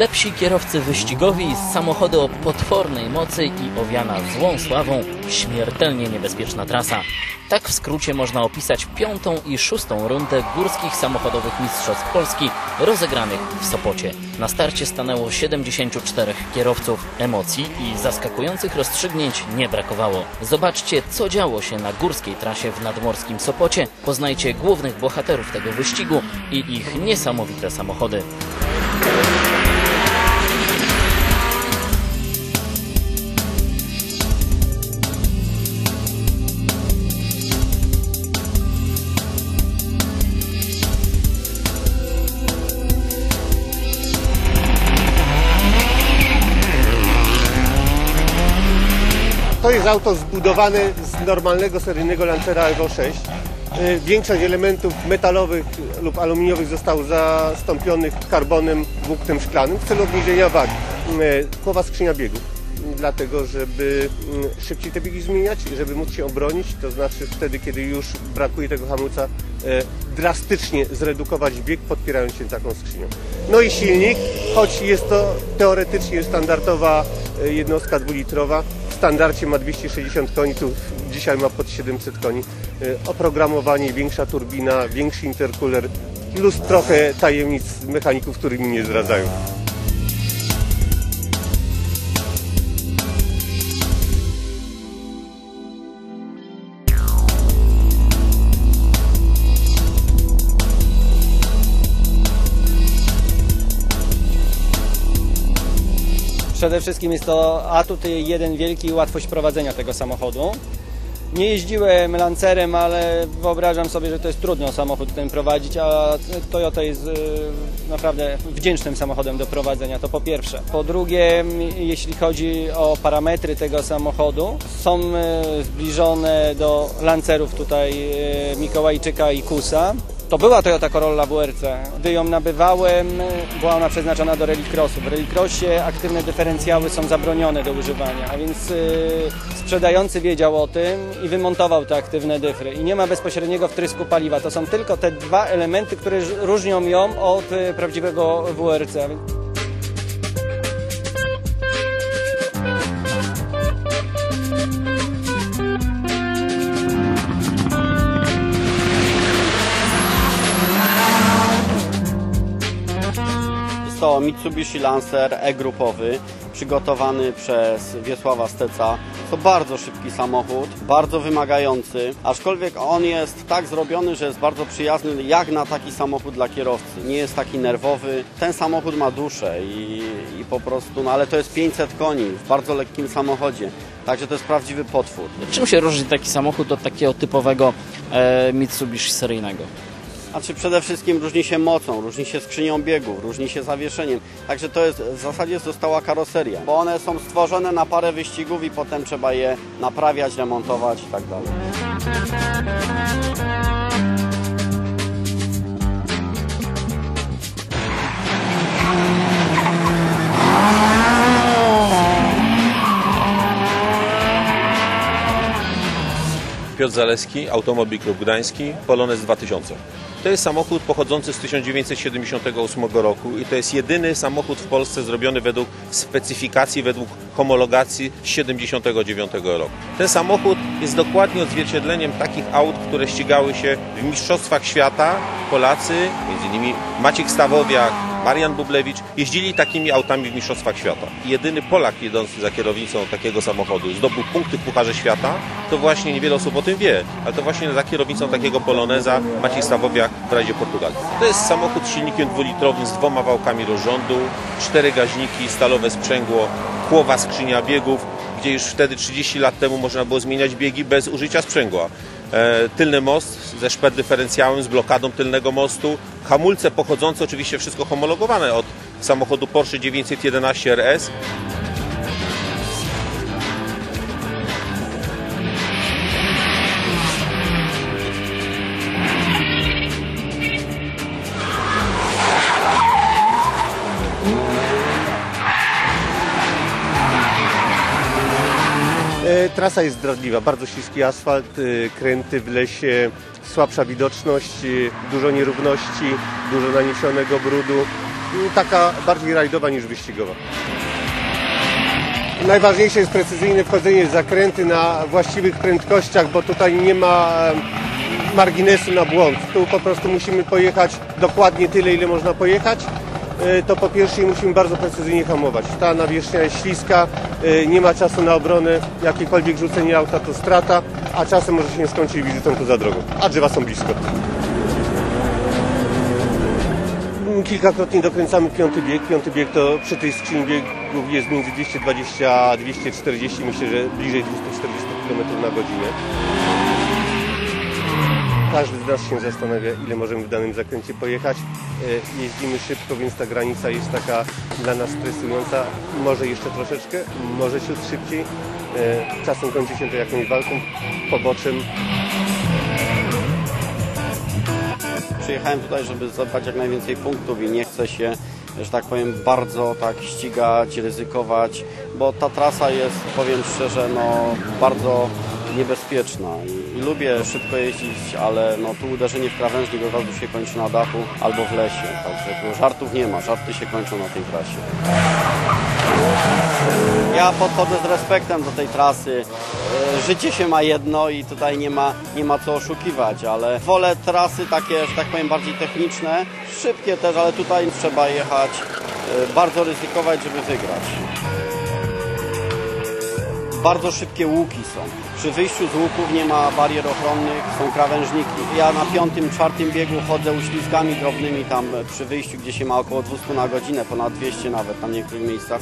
Najlepsi kierowcy wyścigowi, samochody o potwornej mocy i owiana złą sławą, śmiertelnie niebezpieczna trasa. Tak w skrócie można opisać piątą i szóstą rundę górskich samochodowych mistrzostw Polski rozegranych w Sopocie. Na starcie stanęło 74 kierowców. Emocji i zaskakujących rozstrzygnięć nie brakowało. Zobaczcie, co działo się na górskiej trasie w nadmorskim Sopocie. Poznajcie głównych bohaterów tego wyścigu i ich niesamowite samochody. To jest auto zbudowane z normalnego seryjnego Lancera Evo 6. Y, Większość elementów metalowych lub aluminiowych zostało zastąpionych karbonem, włóknem szklanym w celu obniżenia wagi. Y, Głowa skrzynia biegów, dlatego żeby y, szybciej te biegi zmieniać, żeby móc się obronić, to znaczy wtedy, kiedy już brakuje tego hamulca, y, drastycznie zredukować bieg, podpierając się taką skrzynią. No i silnik, choć jest to teoretycznie standardowa y, jednostka dwulitrowa, standardzie ma 260 koni, tu dzisiaj ma pod 700 koni. Y, Oprogramowanie, większa turbina, większy intercooler, plus trochę tajemnic mechaników, którymi nie zdradzają. Przede wszystkim jest to atut jeden wielki łatwość prowadzenia tego samochodu. Nie jeździłem Lancerem, ale wyobrażam sobie, że to jest trudno samochód ten prowadzić, a Toyota jest e, naprawdę wdzięcznym samochodem do prowadzenia, to po pierwsze. Po drugie, jeśli chodzi o parametry tego samochodu, są e, zbliżone do Lancerów tutaj e, Mikołajczyka i Kusa. To była Toyota Corolla WRC. Gdy ją nabywałem, była ona przeznaczona do rallycrossu. W rallycrossie aktywne dyferencjały są zabronione do używania, a więc yy, sprzedający wiedział o tym i wymontował te aktywne dyfry. I nie ma bezpośredniego wtrysku paliwa. To są tylko te dwa elementy, które różnią ją od y, prawdziwego WRC. Mitsubishi Lancer E-grupowy, przygotowany przez Wiesława Steca. To bardzo szybki samochód, bardzo wymagający, aczkolwiek on jest tak zrobiony, że jest bardzo przyjazny jak na taki samochód dla kierowcy. Nie jest taki nerwowy. Ten samochód ma duszę i, i po prostu, no ale to jest 500 koni w bardzo lekkim samochodzie. Także to jest prawdziwy potwór. Czym się różni taki samochód od takiego typowego e, Mitsubishi seryjnego? Znaczy przede wszystkim różni się mocą, różni się skrzynią biegów, różni się zawieszeniem. Także to jest w zasadzie została karoseria, bo one są stworzone na parę wyścigów i potem trzeba je naprawiać, remontować i tak. Piotr Zaleski, Automobil Klub Gdański, Polonez 2000. To jest samochód pochodzący z 1978 roku i to jest jedyny samochód w Polsce zrobiony według specyfikacji, według homologacji z 1979 roku. Ten samochód jest dokładnie odzwierciedleniem takich aut, które ścigały się w Mistrzostwach Świata. Polacy, m.in. Maciek Stawowiak, Marian Bublewicz, jeździli takimi autami w Mistrzostwach Świata. Jedyny Polak jedący za kierownicą takiego samochodu zdobył punkty w Pucharze Świata, to właśnie niewiele osób o tym wie, ale to właśnie za kierownicą takiego Poloneza Maciej Stawowiak w razie Portugalii. To jest samochód z silnikiem dwulitrowym z dwoma wałkami rozrządu, cztery gaźniki, stalowe sprzęgło, kłowa skrzynia biegów, gdzie już wtedy 30 lat temu można było zmieniać biegi bez użycia sprzęgła. E, tylny most ze szpet dyferencjałem, z blokadą tylnego mostu, hamulce pochodzące oczywiście wszystko homologowane od samochodu Porsche 911 RS. Trasa jest zdradliwa, bardzo śliski asfalt, e, kręty w lesie, słabsza widoczność, e, dużo nierówności, dużo naniesionego brudu. y, taka bardziej rajdowa niż wyścigowa. Najważniejsze jest precyzyjne wchodzenie w zakręty na właściwych prędkościach, bo tutaj nie ma marginesu na błąd. Tu po prostu musimy pojechać dokładnie tyle, ile można pojechać. E, To po pierwsze musimy bardzo precyzyjnie hamować. Ta nawierzchnia jest śliska, e, nie ma czasu na obronę, jakiekolwiek rzucenie auta to strata, a czasem może się skończyć wizytą tu za drogą, a drzewa są blisko. Kilkakrotnie dokręcamy piąty bieg. Piąty bieg to przy tej skrzyni biegów jest między 220 a 240, myślę, że bliżej 240 km na godzinę. Każdy z nas się zastanawia, ile możemy w danym zakręcie pojechać. E, Jeździmy szybko, więc ta granica jest taka dla nas stresująca. Może jeszcze troszeczkę, może ciut szybciej. E, Czasem kończy się to jakąś walką, poboczem, Przyjechałem tutaj, żeby zdobywać jak najwięcej punktów i nie chcę się, że tak powiem, bardzo tak ścigać, ryzykować, bo ta trasa jest, powiem szczerze, no bardzo niebezpieczna I, i lubię szybko jeździć, ale no tu uderzenie w krawężnik od razu się kończy na dachu albo w lesie, także żartów nie ma, żarty się kończą na tej trasie. Ja podchodzę z respektem do tej trasy. E, Życie się ma jedno i tutaj nie ma, nie ma co oszukiwać, ale wolę trasy takie, że tak powiem, bardziej techniczne, szybkie też, ale tutaj trzeba jechać, e, bardzo ryzykować, żeby wygrać. Bardzo szybkie łuki są. Przy wyjściu z łuków nie ma barier ochronnych, są krawężniki. Ja na piątym, czwartym biegu chodzę uślizgami drobnymi tam przy wyjściu, gdzie się ma około 200 na godzinę, ponad 200 nawet na niektórych miejscach.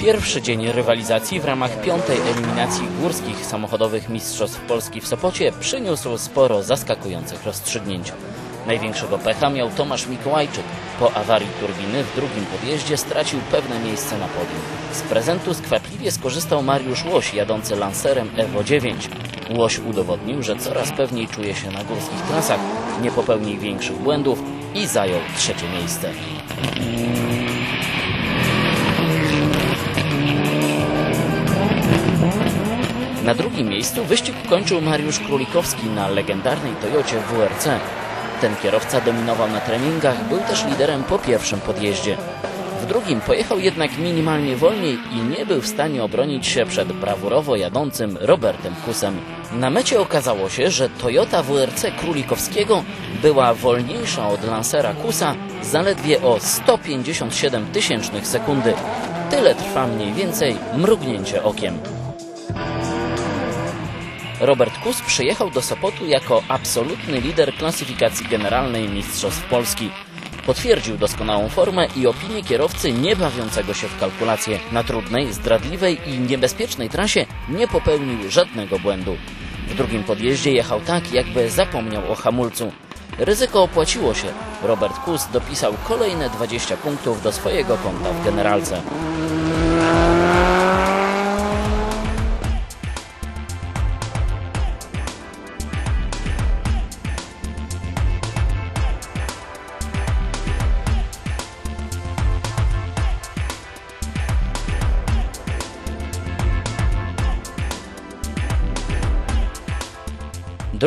Pierwszy dzień rywalizacji w ramach piątej eliminacji górskich samochodowych Mistrzostw Polski w Sopocie przyniósł sporo zaskakujących rozstrzygnięć. Największego pecha miał Tomasz Mikołajczyk. Po awarii turbiny w drugim podjeździe stracił pewne miejsce na podium. Z prezentu skwapliwie skorzystał Mariusz Łoś jadący Lancerem Evo 9. Łoś udowodnił, że coraz pewniej czuje się na górskich trasach, nie popełni większych błędów i zajął trzecie miejsce. Na drugim miejscu wyścig kończył Mariusz Królikowski na legendarnej Toyocie WRC. Ten kierowca dominował na treningach, był też liderem po pierwszym podjeździe. W drugim pojechał jednak minimalnie wolniej i nie był w stanie obronić się przed brawurowo jadącym Robertem Kusem. Na mecie okazało się, że Toyota WRC Królikowskiego była wolniejsza od Lancera Kusa zaledwie o 157 tysięcznych sekundy. Tyle trwa mniej więcej mrugnięcie okiem. Robert Kus przyjechał do Sopotu jako absolutny lider klasyfikacji generalnej Mistrzostw Polski. Potwierdził doskonałą formę i opinię kierowcy nie bawiącego się w kalkulacje. Na trudnej, zdradliwej i niebezpiecznej trasie nie popełnił żadnego błędu. W drugim podjeździe jechał tak, jakby zapomniał o hamulcu. Ryzyko opłaciło się. Robert Kus dopisał kolejne 20 punktów do swojego konta w generalce.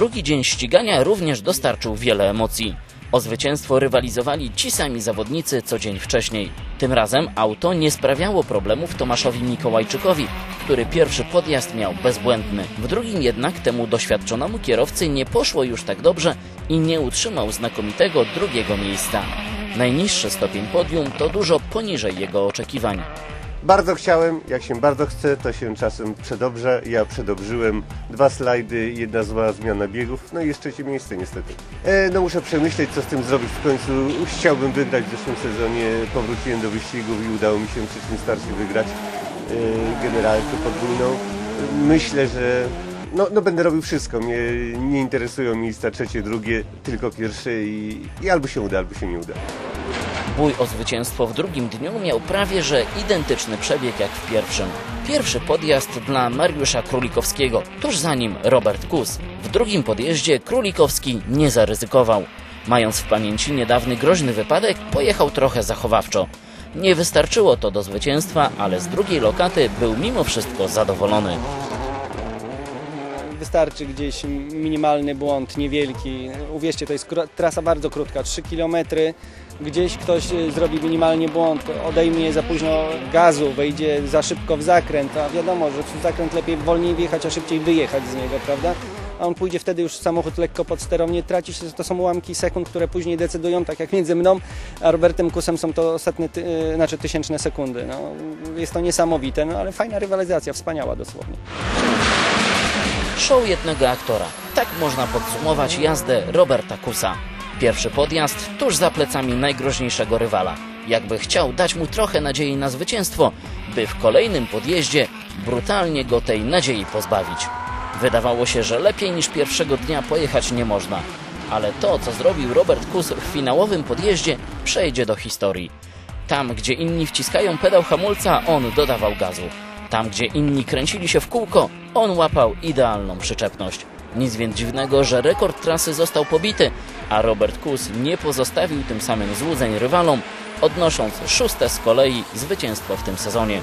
Drugi dzień ścigania również dostarczył wiele emocji. O zwycięstwo rywalizowali ci sami zawodnicy co dzień wcześniej. Tym razem auto nie sprawiało problemów Tomaszowi Mikołajczykowi, który pierwszy podjazd miał bezbłędny. W drugim jednak temu doświadczonemu kierowcy nie poszło już tak dobrze i nie utrzymał znakomitego drugiego miejsca. Najniższy stopień podium to dużo poniżej jego oczekiwań. Bardzo chciałem, jak się bardzo chce, to się czasem przedobrze. Ja przedobrzyłem dwa slajdy, jedna zła zmiana biegów, no i jeszcze trzecie miejsce niestety. E, no muszę przemyśleć, co z tym zrobić w końcu. Chciałbym wygrać w zeszłym sezonie, powróciłem do wyścigów i udało mi się w trzecim starcie wygrać e, generalkę podwójną. Myślę, że no, no będę robił wszystko. Mnie nie interesują miejsca trzecie, drugie, tylko pierwsze i, i albo się uda, albo się nie uda. Bój o zwycięstwo w drugim dniu miał prawie że identyczny przebieg jak w pierwszym. Pierwszy podjazd dla Mariusza Królikowskiego, tuż za nim Robert Kus. W drugim podjeździe Królikowski nie zaryzykował. Mając w pamięci niedawny groźny wypadek, pojechał trochę zachowawczo. Nie wystarczyło to do zwycięstwa, ale z drugiej lokaty był mimo wszystko zadowolony. wystarczy gdzieś minimalny błąd, niewielki. Uwierzcie, to jest trasa bardzo krótka, 3 km. Gdzieś ktoś y, zrobi minimalnie błąd, odejmie za późno gazu, wejdzie za szybko w zakręt, a wiadomo, że w zakręt lepiej wolniej wjechać, a szybciej wyjechać z niego, prawda? A on pójdzie wtedy już samochód lekko pod sterownie, traci się, to są ułamki sekund, które później decydują, tak jak między mną a Robertem Kusem są to setne, ty, y, znaczy tysięczne sekundy. No, jest to niesamowite, no ale fajna rywalizacja, wspaniała dosłownie. Show jednego aktora. Tak można podsumować jazdę Roberta Kusa. Pierwszy podjazd tuż za plecami najgroźniejszego rywala. Jakby chciał dać mu trochę nadziei na zwycięstwo, by w kolejnym podjeździe brutalnie go tej nadziei pozbawić. Wydawało się, że lepiej niż pierwszego dnia pojechać nie można. Ale to, co zrobił Robert Kus w finałowym podjeździe, przejdzie do historii. Tam, gdzie inni wciskają pedał hamulca, on dodawał gazu. Tam, gdzie inni kręcili się w kółko, on łapał idealną przyczepność. Nic więc dziwnego, że rekord trasy został pobity, a Robert Kus nie pozostawił tym samym złudzeń rywalom, odnosząc szóste z kolei zwycięstwo w tym sezonie.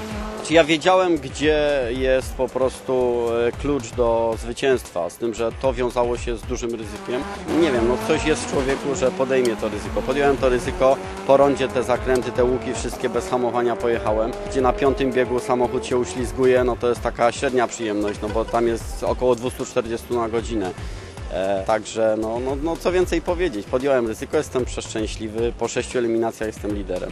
Ja wiedziałem, gdzie jest po prostu e, klucz do zwycięstwa, z tym, że to wiązało się z dużym ryzykiem. Nie wiem, no coś jest w człowieku, że podejmie to ryzyko. Podjąłem to ryzyko, po rondzie te zakręty, te łuki, wszystkie bez hamowania pojechałem. Gdzie na piątym biegu samochód się uślizguje, no to jest taka średnia przyjemność, no bo tam jest około 240 na godzinę. E, także no, no, no co więcej powiedzieć, podjąłem ryzyko, jestem przeszczęśliwy, po sześciu eliminacjach jestem liderem.